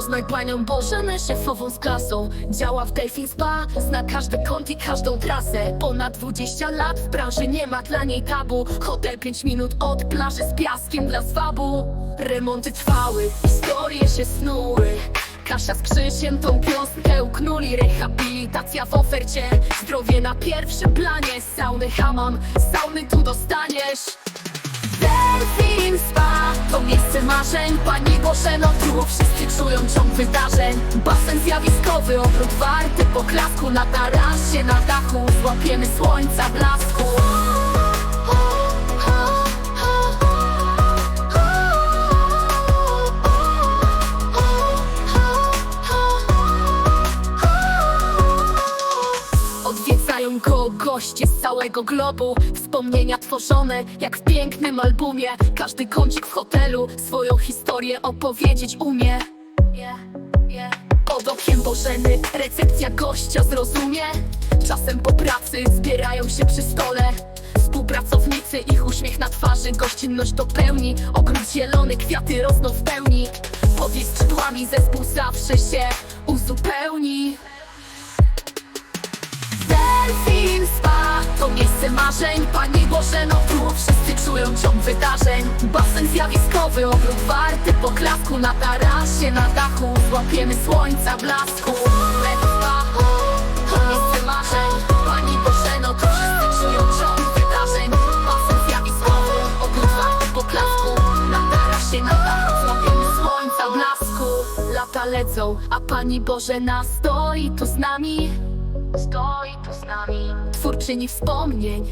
Poznaj panią Bożenę, szefową z klasą. Działa w Delfin Spa, zna każdy kąt i każdą trasę. Ponad 20 lat w branży nie ma dla niej tabu. Hotel 5 minut od plaży z piaskiem dla swabu Remonty trwały, historie się snuły. Kasia z Krzysiem tą piosnkę uknuli. Rehabilitacja w ofercie. Zdrowie na pierwszym planie. Sauny hamam, sauny tu dostaniesz. Delfin Spa marzeń. Pani Bożeno, tu wszyscy czują ciąg wydarzeń. Basen zjawiskowy, obrót warty poklasku Na tarasie, na dachu złapiemy słońca blasku Goście z całego globu. Wspomnienia tworzone jak w pięknym albumie. Każdy kącik w hotelu swoją historię opowiedzieć umie. Pod okiem Bożeny recepcja gościa zrozumie. Czasem po pracy zbierają się przy stole. Współpracownicy, ich uśmiech na twarzy Gościnność dopełni Ogród zielony, kwiaty rosną w pełni. Pod skrzydłami zespół zawsze się uzupełni miejsce marzeń Pani Bożeno, tu wszyscy czują ciąg wydarzeń. Basen zjawiskowy, ogród warty poklasku Na tarasie, na dachu złapiemy słońca blasku. To miejsce marzeń. Pani Bożeno, tu wszyscy czują ciąg wydarzeń. Basen zjawiskowy, ogród warty poklasku Na tarasie, na dachu złapiemy słońca blasku. Lata lecą, a Pani Bożena stoi tu z nami Stoi tu z nami. Twórczyni wspomnień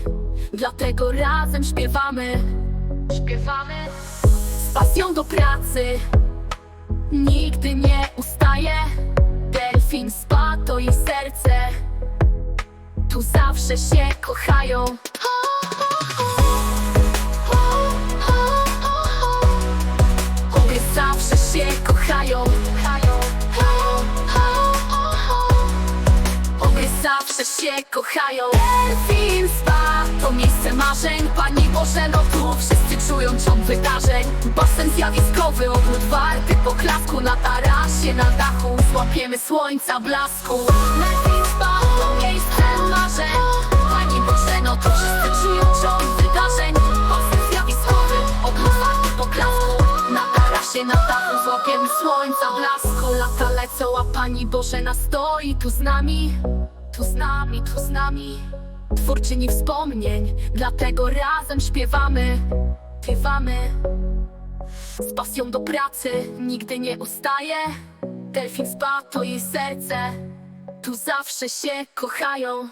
Dlatego razem śpiewamy. Śpiewamy. Z pasją do pracy. Nigdy nie ustaje. Delfin spa to jej serce Tu zawsze się kochają. Obie zawsze się kochają zawsze się kochają. Delfin Spa to miejsce marzeń. Pani Bożeno, tu wszyscy czują ciąg wydarzeń. Basen zjawiskowy, ogród warty poklasku Na tarasie, na dachu złapiemy słońca blasku. Delfin Spa to miejsce marzeń. Pani Bożeno, tu wszyscy czują ciąg wydarzeń. Basen zjawiskowy, ogród warty poklasku Na tarasie, na dachu złapiemy słońca blasku. Lata lecą, a Pani Bożena stoi tu z nami tu z nami, tu z nami. Twórczyni wspomnień Dlatego razem śpiewamy. Śpiewamy. Z pasją do pracy Nigdy nie ustaje. Delfin Spa to jej serce. Tu zawsze się kochają